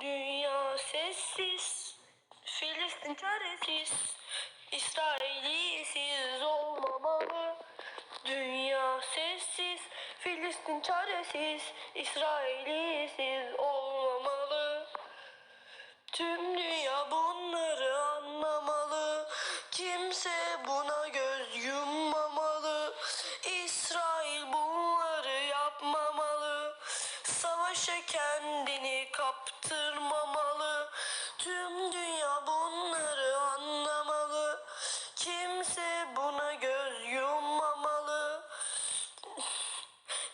Dünya sessiz, Filistin çaresiz, İsrailisiz olmamalı. Dünya sessiz, Filistin çaresiz, İsrailisiz olmamalı. Tüm dünya bunları anlamalı. Kimse buna göz yummamalı. İsrail bunları yapmamalı. Savaşa kendini kaptırmamalı. Tüm dünya bunları anlamalı. Kimse buna göz yummamalı.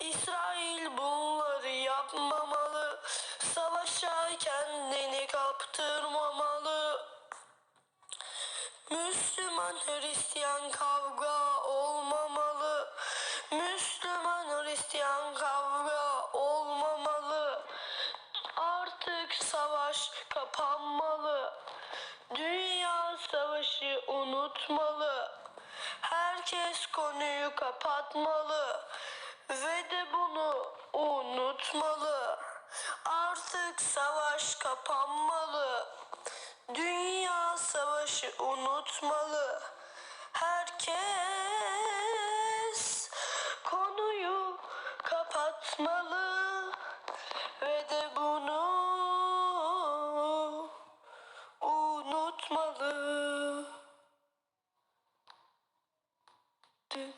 İsrail bunları yapmamalı. Savaşa kendini kaptırmamalı. Müslüman Hristiyan kavga olmamalı. Artık savaş kapanmalı. Dünya savaşı unutmalı. Herkes konuyu kapatmalı ve de bunu unutmalı. Artık savaş kapanmalı. Dünya savaşı unutmalı. Tschüss.